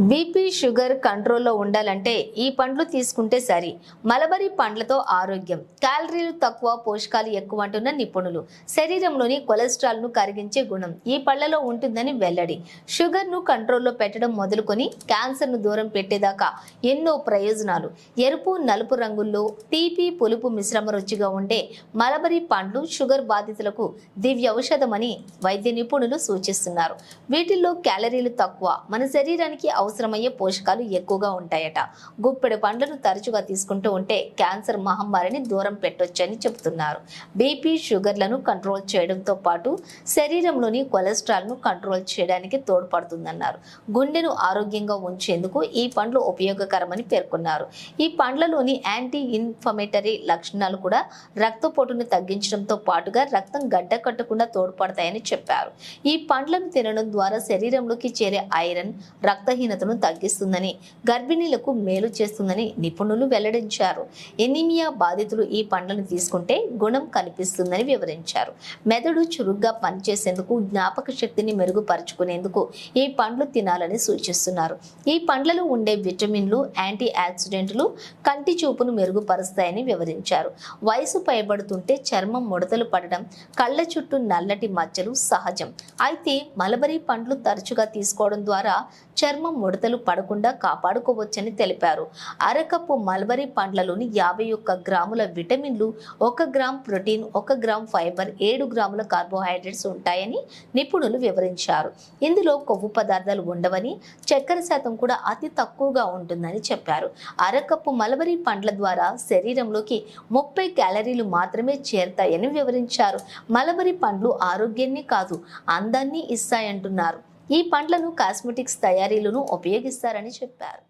BP sugar కంట్రోల్లో ఉండాలంటే ఈ పండ్లు తీసుకుంటే సరి. మలబరీ పండ్లతో ఆరోగ్యం. క్యాలరీలు తక్కువ పోషకాలు ఎక్కువ అంటున్న నిపుణులు. శరీరంలోని కొలెస్ట్రాల్ను కరిగించే గుణం ఈ పళ్ళలో ఉంటుందని వెల్లడి. షుగర్ను కంట్రోల్లో పెట్టడం మొదలుకొని క్యాన్సర్ను దూరం పెట్టేదాకా ఎన్నో ప్రయోజనాలు. ఎరుపు నలుపు రంగుల్లో తీపి పులుపు మిశ్రమ రుచిగా ఉండే మలబరీ పండ్లు షుగర్ బాధితులకు దివ్య ఔషధమని వైద్య నిపుణులు సూచిస్తున్నారు. వీటిల్లో క్యాలరీలు తక్కువ. మన శరీరానికి అవసరమయ్యే పోషకాలు ఎక్కువగా ఉంటాయట. గుప్పెడు పండ్లను తరచుగా తీసుకుంటూ ఉంటే క్యాన్సర్ మహమ్మారిని దూరం పెట్టొచ్చని చెబుతున్నారు. బీపీ షుగర్లను కంట్రోల్ చేయడంతో పాటు శరీరంలోని కొలెస్ట్రాల్ను కంట్రోల్ చేయడానికి తోడ్పడుతుందన్నారు. గుండెను ఆరోగ్యంగా ఉంచేందుకు ఈ పండ్లు ఉపయోగకరమని పేర్కొన్నారు. ఈ పండ్లలోని యాంటీ ఇన్ఫ్లమేటరీ లక్షణాలు కూడా రక్తపోటును తగ్గించడంతో పాటుగా రక్తం గడ్డ కట్టకుండా తోడ్పడతాయని చెప్పారు. ఈ పండ్లను తినడం ద్వారా శరీరంలోకి చేరే ఐరన్ రక్తహీనతను తగ్గిస్తుందని గర్భిణీలకు మేలు చేస్తుందని నిపుణులు వెల్లడించారు. ఎనీమియా బాధితులు ఈ పండ్లను తీసుకుంటే గుణం కనిపిస్తుందని వివరించారు. మెదడు చురుగ్గా పనిచేసేందుకు జ్ఞాపక శక్తిని మెరుగుపరుచుకునేందుకు ఈ పండ్లు తినాలని సూచిస్తున్నారు. ఈ పండ్లలో ఉండే విటమిన్లు యాంటీ ఆక్సిడెంట్లు కంటి చూపును మెరుగుపరుస్తాయని వివరించారు. వయసు పైబడుతుంటే చర్మం ముడతలు పడడం కళ్ళ చుట్టూ నల్లటి మచ్చలు సహజం. అయితే మలబరీ పండ్లు తరచుగా తీసుకోవడం ద్వారా చర్మం ముడతలు పడకుండా కాపాడుకోవచ్చని తెలిపారు. అరకప్పు మల్బరీ పండ్లలోని యాభై ఒక్క గ్రాముల విటమిన్లు ఒక గ్రామ్ ప్రోటీన్ ఒక గ్రామ్ ఫైబర్ ఏడు గ్రాముల కార్బోహైడ్రేట్స్ ఉంటాయని నిపుణులు వివరించారు. ఇందులో కొవ్వు పదార్థాలు ఉండవని చక్కెర శాతం కూడా అతి తక్కువగా ఉంటుందని చెప్పారు. అరకప్పు మలబరీ పండ్ల ద్వారా శరీరంలోకి ముప్పై క్యాలరీలు మాత్రమే చేరుతాయని వివరించారు. మలబరీ పండ్లు ఆరోగ్యాన్ని కాదు అందాన్ని ఇస్తాయంటున్నారు. ఈ పండ్లను కాస్మెటిక్స్ తయారీలోనూ ఉపయోగిస్తారని చెప్పారు.